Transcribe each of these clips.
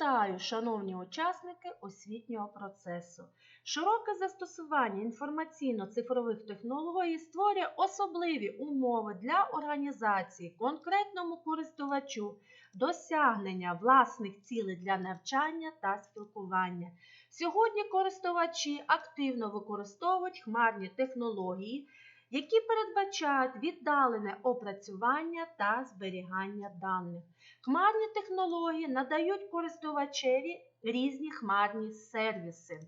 Вітаю, шановні учасники освітнього процесу. Широке застосування інформаційно-цифрових технологій створює особливі умови для організації конкретному користувачу досягнення власних цілей для навчання та спілкування. Сьогодні користувачі активно використовують хмарні технології, які передбачають віддалене опрацювання та зберігання даних. Хмарні технології надають користувачеві різні хмарні сервіси.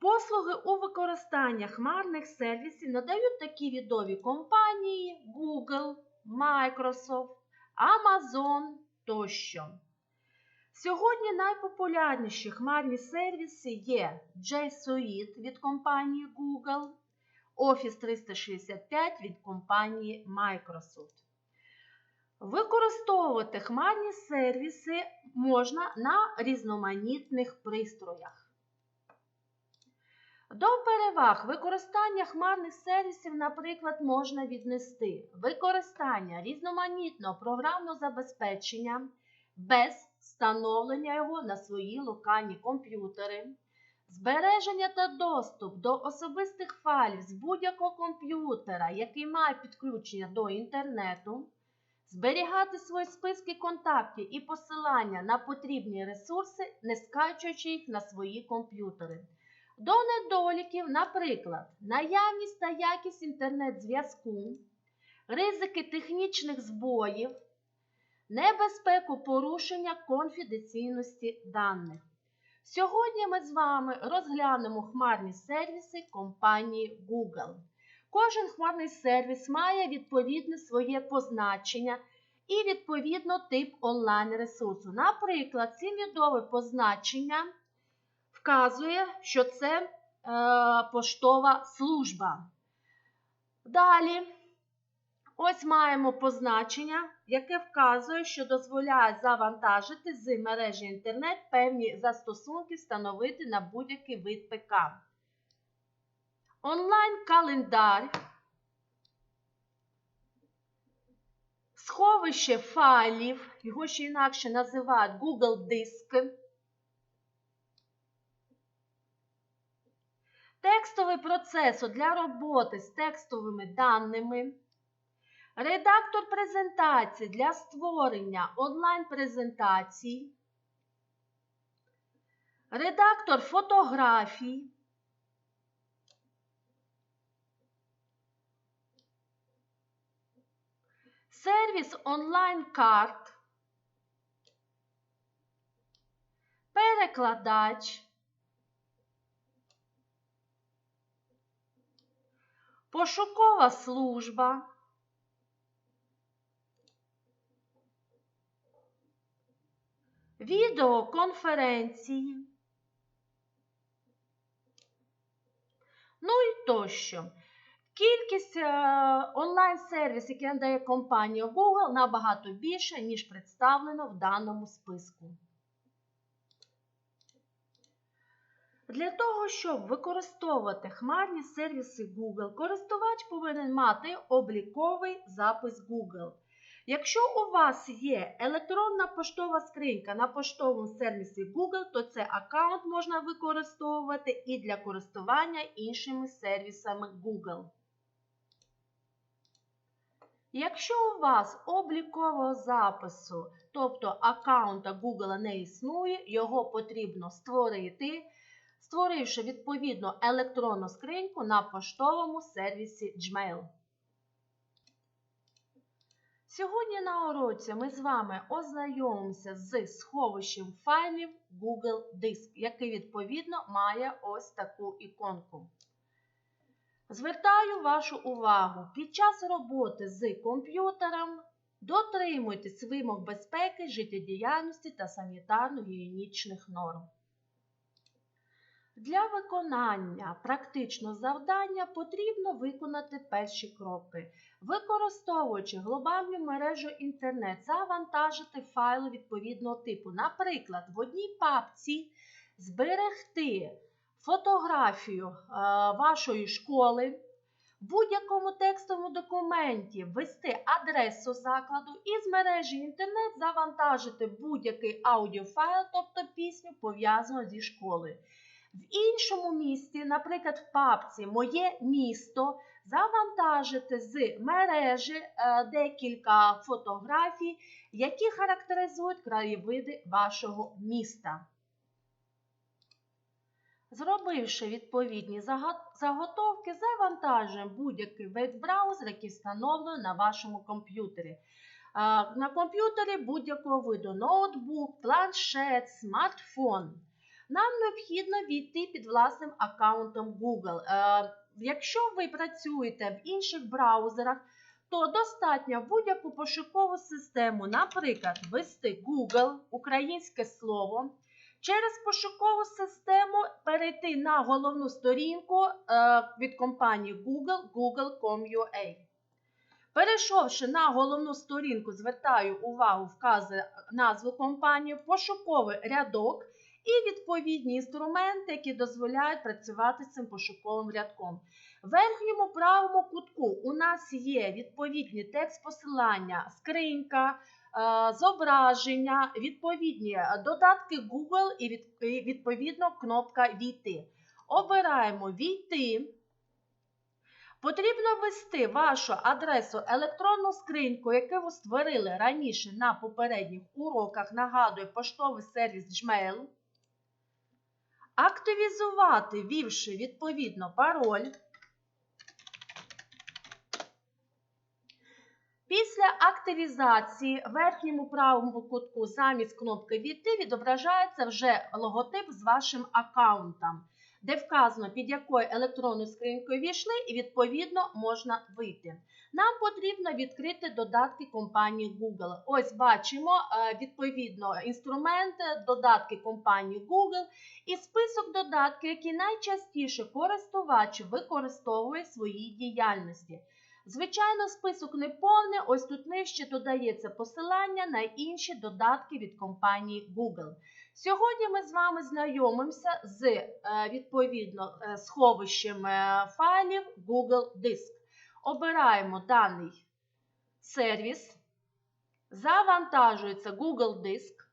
Послуги у використанні хмарних сервісів надають такі відомі компанії Google, Microsoft, Amazon тощо. Сьогодні найпопулярніші хмарні сервіси є G Suite від компанії Google, Office 365 від компанії Microsoft. Використовувати хмарні сервіси можна на різноманітних пристроях. До переваг використання хмарних сервісів, наприклад, можна віднести використання різноманітного програмного забезпечення без встановлення його на свої локальні комп'ютери, збереження та доступ до особистих файлів з будь-якого комп'ютера, який має підключення до інтернету зберігати свої списки контактів і посилання на потрібні ресурси, не скачуючи їх на свої комп'ютери. До недоліків, наприклад, наявність та якість інтернет-зв'язку, ризики технічних збоїв, небезпеку порушення конфіденційності даних. Сьогодні ми з вами розглянемо хмарні сервіси компанії Google. Кожен хмарний сервіс має відповідне своє позначення і відповідно тип онлайн-ресурсу. Наприклад, ці відове позначення вказує, що це е, поштова служба. Далі, ось маємо позначення, яке вказує, що дозволяє завантажити з мережі інтернет певні застосунки встановити на будь-який вид ПК. Онлайн-календар, сховище файлів, його ще інакше називають Google Диск, текстовий процес для роботи з текстовими даними, редактор презентації для створення онлайн-презентацій, редактор фотографій. Сервіс онлайн-карт, перекладач, пошукова служба, відеоконференції, ну і тощо. Кількість онлайн-сервісів, які надає компанія Google, набагато більше, ніж представлено в даному списку. Для того, щоб використовувати хмарні сервіси Google, користувач повинен мати обліковий запис Google. Якщо у вас є електронна поштова скринька на поштовому сервісі Google, то цей аккаунт можна використовувати і для користування іншими сервісами Google. Якщо у вас облікового запису, тобто аккаунта Google не існує, його потрібно створити, створивши відповідну електронну скриньку на поштовому сервісі Gmail. Сьогодні на уроці ми з вами ознайомимося з сховищем файлів Google Диск, який відповідно має ось таку іконку. Звертаю вашу увагу, під час роботи з комп'ютером дотримуйтесь вимог безпеки, життєдіяльності та санітарно-гігієнічних норм. Для виконання практичного завдання потрібно виконати перші кроки. Використовуючи глобальну мережу інтернет, завантажити файли відповідного типу. Наприклад, в одній папці зберегти фотографію вашої школи, В будь-якому текстовому документі ввести адресу закладу і з мережі інтернет завантажити будь-який аудіофайл, тобто пісню, пов'язану зі школою. В іншому місці, наприклад, в папці Моє місто завантажити з мережі е, декілька фотографій, які характеризують краєвиди вашого міста. Зробивши відповідні заготовки, завантажуємо будь-який веб-браузер, який встановлено на вашому комп'ютері. Е, На комп'ютері будь-якого виду ноутбук, планшет, смартфон. Нам необхідно війти під власним аккаунтом Google. Е, Якщо ви працюєте в інших браузерах, то достатньо будь-яку пошукову систему, наприклад, ввести Google, українське слово, через пошукову систему перейти на головну сторінку е, від компанії Google google.com.ua. Перейшовши на головну сторінку, звертаю увагу, вказує назву компанії, пошуковий рядок і відповідні інструменти, які дозволяють працювати з цим пошуковим рядком. В верхньому правому кутку у нас є відповідні текст посилання, скринька, е, зображення, відповідні додатки Google і відповідно кнопка Війти. Обираємо Війти. Потрібно ввести вашу адресу електронну скриньку, яку ви створили раніше на попередніх уроках, нагадую, поштовий сервіс Gmail. Активізувати, ввівши відповідно пароль. Після активізації в верхньому правому кутку замість кнопки Війти відображається вже логотип з вашим аккаунтом, де вказано, під якою електронною скринькою війшли, і відповідно можна вийти. Нам потрібно відкрити додатки компанії Google. Ось бачимо е, відповідно інструменти, додатки компанії Google і список додатків, які найчастіше користувач використовує в своїй діяльності. Звичайно, список не повний, ось тут нижче додається посилання на інші додатки від компанії Google. Сьогодні ми з вами знайомимося з е, відповідно е, сховищем е, файлів Google Диск. Обираємо даний сервіс, завантажується Google Диск.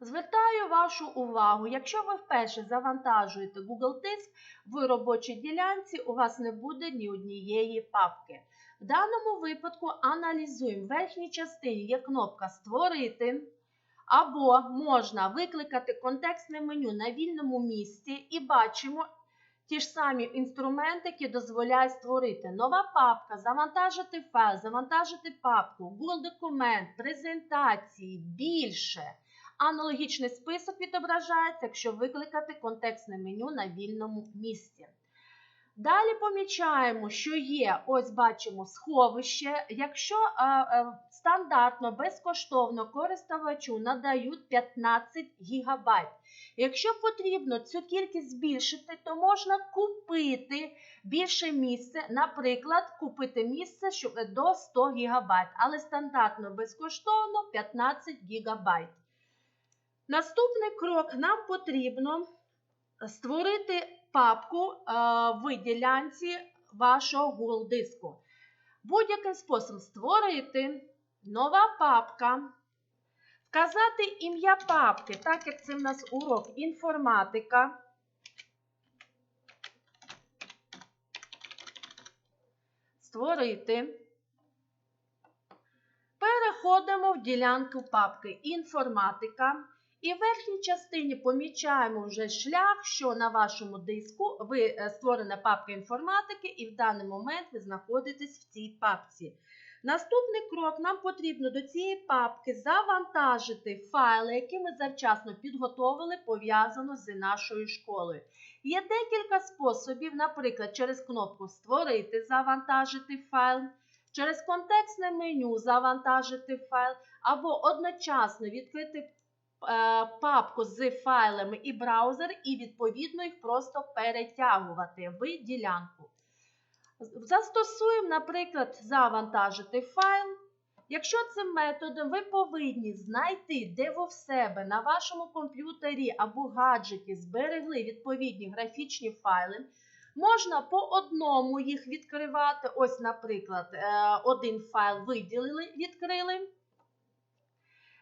Звертаю вашу увагу, якщо ви вперше завантажуєте Google Диск, в робочій ділянці у вас не буде ні однієї папки. В даному випадку аналізуємо. В верхній частині є кнопка Створити, або можна викликати контекстне меню на вільному місці і бачимо ті ж самі інструменти, які дозволяють створити нова папка, завантажити файл, завантажити папку, Google документ, презентації, більше. Аналогічний список відображається, якщо викликати контекстне меню на вільному місці. Далі помічаємо, що є, ось бачимо сховище. Якщо е, е, стандартно, безкоштовно користувачу надають 15 ГБ. Якщо потрібно цю кількість збільшити, то можна купити більше місця, наприклад, купити місце щоб до 100 ГБ, але стандартно безкоштовно 15 ГБ. Наступний крок нам потрібно створити папку е, в ділянці вашого Google диску. Будь-яким способом створити нова папка, вказати ім'я папки, так як це в нас урок інформатика. Створити. Переходимо в ділянку папки інформатика. І в верхній частині помічаємо вже шлях, що на вашому диску ви е, створена папка інформатики, і в даний момент ви знаходитесь в цій папці. Наступний крок нам потрібно до цієї папки завантажити файли, які ми завчасно підготовили, пов'язано з нашою школою. Є декілька способів, наприклад, через кнопку Створити, завантажити файл, через контекстне меню завантажити файл, або одночасно відкрити папку з файлами і браузер, і відповідно їх просто перетягувати в ділянку. Застосуємо, наприклад, завантажити файл. Якщо цим методом ви повинні знайти, де ви в себе на вашому комп'ютері або гаджеті зберегли відповідні графічні файли, можна по одному їх відкривати. Ось, наприклад, е, один файл виділили, відкрили.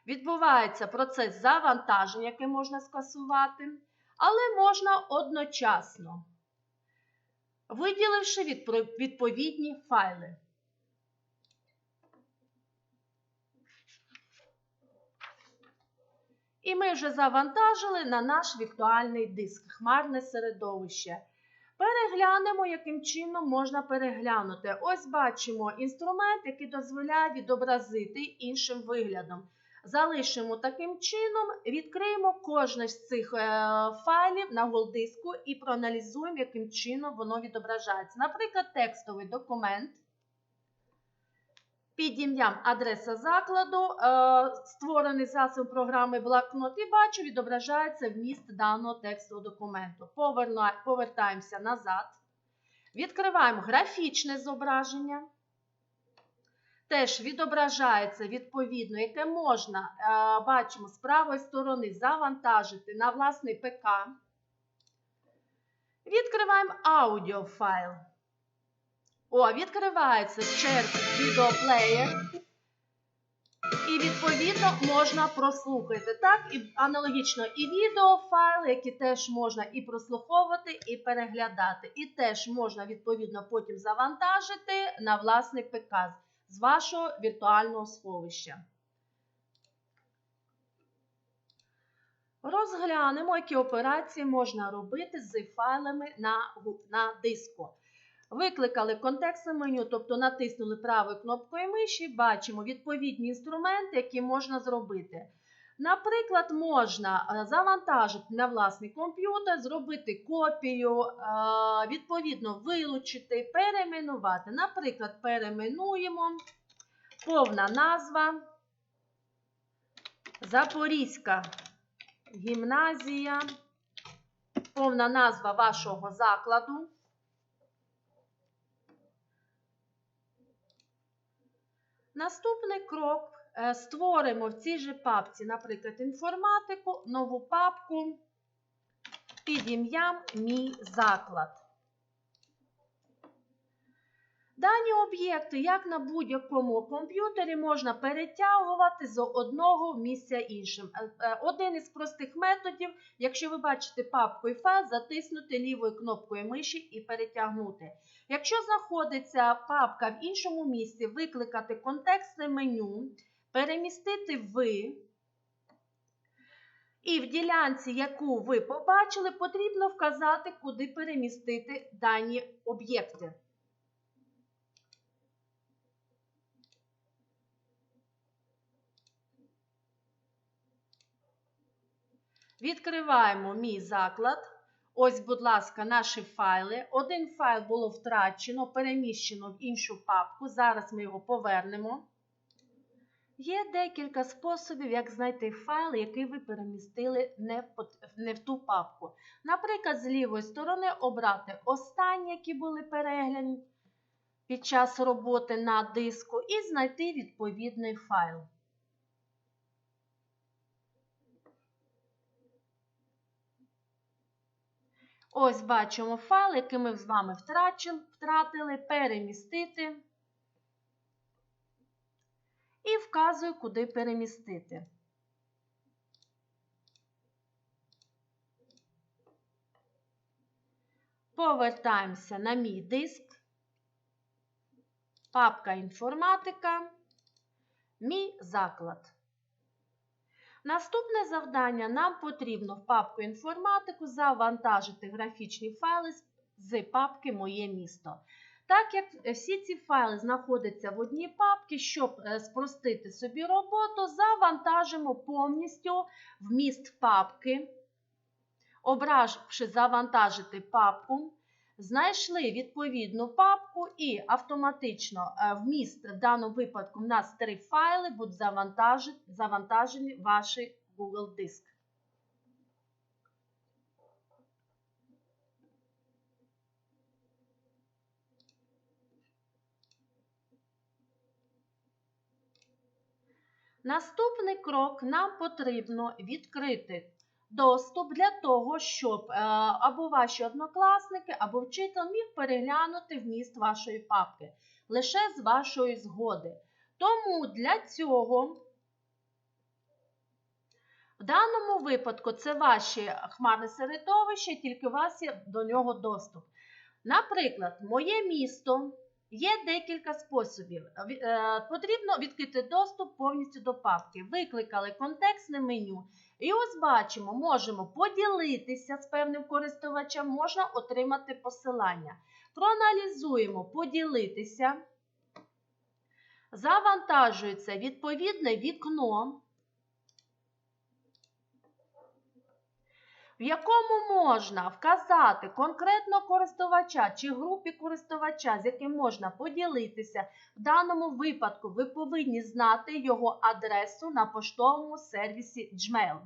Відбувається процес завантаження, який можна скасувати, але можна одночасно, виділивши відповідні файли. І ми вже завантажили на наш віртуальний диск, хмарне середовище. Переглянемо, яким чином можна переглянути. Ось бачимо інструмент, який дозволяє відобразити іншим виглядом. Залишимо таким чином, відкриємо кожне з цих е, файлів на голдиску і проаналізуємо, яким чином воно відображається. Наприклад, текстовий документ під ім'ям адреса закладу, е, створений засоб програми блокнот, і бачу, відображається вміст даного текстового документу. Повертаємося назад. Відкриваємо графічне зображення. Теж відображається відповідно, яке можна, е, бачимо, з правої сторони завантажити на власний ПК. Відкриваємо аудіофайл. О, відкривається через відеоплеєр. І, відповідно, можна прослухати. Так, і аналогічно і відеофайли, які теж можна і прослуховувати, і переглядати. І теж можна, відповідно, потім завантажити на власний ПК з вашого віртуального сховища. Розглянемо, які операції можна робити з файлами на, на диску. Викликали контекстне меню, тобто натиснули правою кнопкою миші, бачимо відповідні інструменти, які можна зробити. Наприклад, можна е, завантажити на власний комп'ютер, зробити копію, е, відповідно, вилучити, перейменувати. Наприклад, перейменуємо повна назва Запорізька гімназія, повна назва вашого закладу. Наступний крок створимо в цій же папці, наприклад, інформатику, нову папку під ім'ям Мій заклад. Дані об'єкти, як на будь-якому комп'ютері, можна перетягувати з одного місця іншим. Е, е, один із простих методів, якщо ви бачите папку і файл, затиснути лівою кнопкою миші і перетягнути. Якщо знаходиться папка в іншому місці, викликати контекстне меню, перемістити ви. І в ділянці, яку ви побачили, потрібно вказати, куди перемістити дані об'єкти. Відкриваємо мій заклад. Ось, будь ласка, наші файли. Один файл було втрачено, переміщено в іншу папку. Зараз ми його повернемо. Є декілька способів, як знайти файл, який ви перемістили не в, ту папку. Наприклад, з лівої сторони обрати останні, які були перегляні під час роботи на диску, і знайти відповідний файл. Ось бачимо файл, який ми з вами втратили, перемістити. І вказую, куди перемістити. Повертаємося на мій диск, папка інформатика, мій заклад. Наступне завдання нам потрібно в папку інформатику завантажити графічні файли з папки Моє місто. Так як всі ці файли знаходяться в одній папці, щоб е, спростити собі роботу, завантажимо повністю вміст папки, обравши завантажити папку. Знайшли відповідну папку і автоматично е, вміст в даному випадку у нас три файли будуть завантажені в ваш Google диск. Наступний крок нам потрібно відкрити доступ для того, щоб е, або ваші однокласники, або вчитель міг переглянути вміст вашої папки лише з вашої згоди. Тому для цього в даному випадку це ваші хмарне середовище, тільки у вас є до нього доступ. Наприклад, моє місто є декілька способів. Е, Потрібно відкрити доступ повністю до папки. Викликали контекстне меню. І ось бачимо, можемо поділитися з певним користувачем, можна отримати посилання. Проаналізуємо поділитися. Завантажується відповідне вікно. В якому можна вказати конкретно користувача чи групі користувача, з яким можна поділитися. В даному випадку ви повинні знати його адресу на поштовому сервісі Gmail.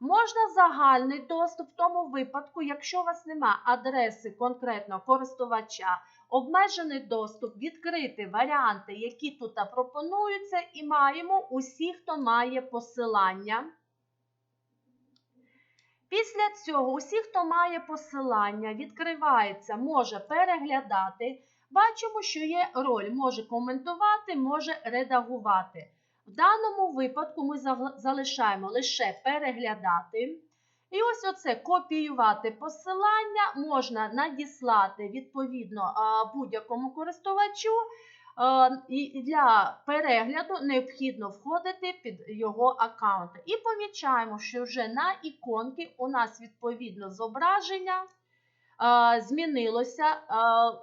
Можна загальний доступ в тому випадку, якщо у вас нема адреси конкретного користувача, обмежений доступ, відкрити варіанти, які тут пропонуються, і маємо усі, хто має посилання. Після цього усі, хто має посилання, відкривається, може переглядати. Бачимо, що є роль, може коментувати, може редагувати. В даному випадку ми залишаємо лише переглядати. І ось оце копіювати посилання можна надіслати відповідно будь-якому користувачу. Е, І для перегляду необхідно входити під його аккаунт. І помічаємо, що вже на іконки у нас відповідно зображення е, змінилося. Е,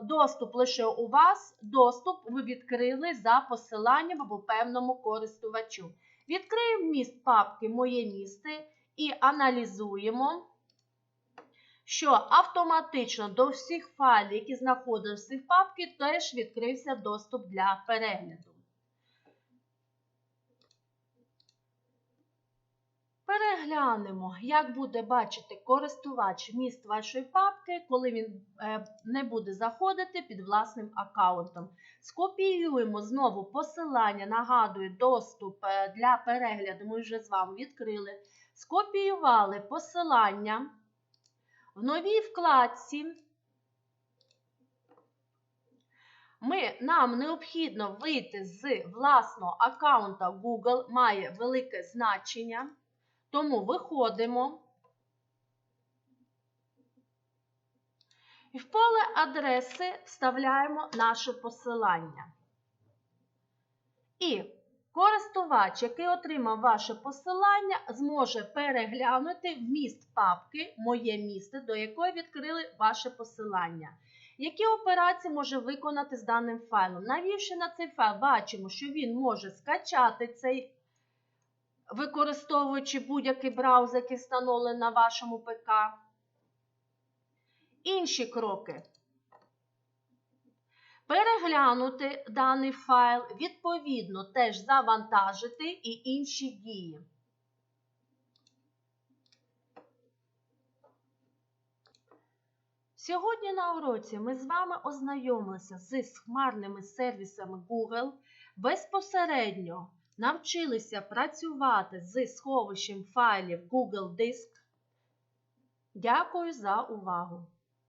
Доступ лише у вас, доступ ви відкрили за посиланням або певному користувачу. Відкриємо вміст папки Моє місце і аналізуємо що автоматично до всіх файлів, які знаходилися в папці, теж відкрився доступ для перегляду. Переглянемо, як буде бачити користувач вміст вашої папки, коли він е, не буде заходити під власним аккаунтом. Скопіюємо знову посилання, нагадую, доступ е, для перегляду. Ми вже з вами відкрили. Скопіювали посилання. В новій вкладці ми, нам необхідно вийти з власного аккаунта Google, має велике значення. Тому виходимо. І в поле адреси вставляємо наше посилання. І користувач, який отримав ваше посилання, зможе переглянути вміст папки Моє місце, до якої відкрили ваше посилання. Які операції може виконати з даним файлом? Навівши на цей файл, бачимо, що він може скачати цей, використовуючи будь-який браузер, який встановлений на вашому ПК. Інші кроки. Переглянути даний файл, відповідно, теж завантажити і інші дії. Сьогодні на уроці ми з вами ознайомилися з хмарними сервісами Google, безпосередньо навчилися працювати з сховищем файлів Google Диск. Дякую за увагу!